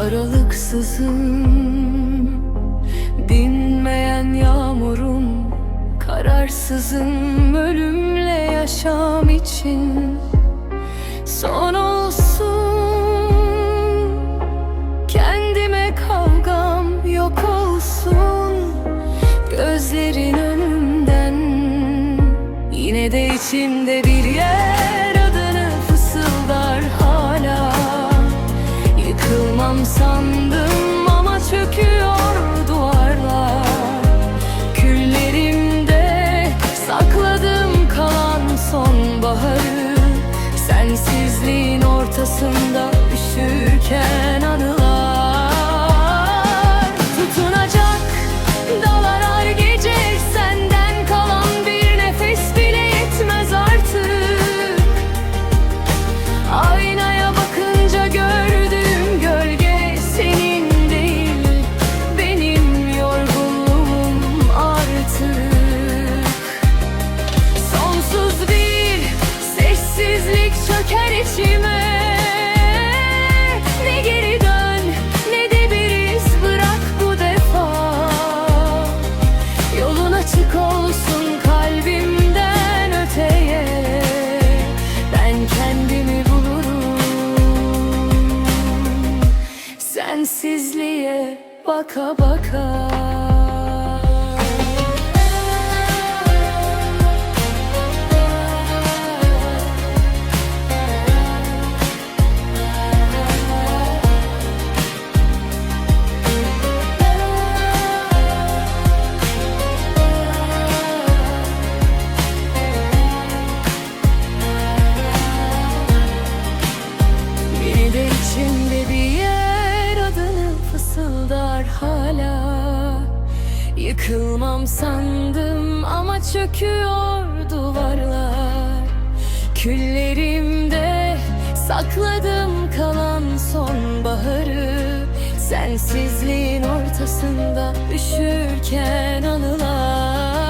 Aralıksızım. Dinmeyen yağmurum Kararsızım. Ölümle yaşam için Son olsun. Kendime kavgam yok olsun. Gözlerin önümden Yine de içimde bir sensizliğe baka baka. Yıkılmam sandım ama çöküyor duvarlar. Küllerimde sakladım kalan sonbaharı. Sensizliğin ortasında üşürken anılar.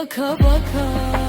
baka baka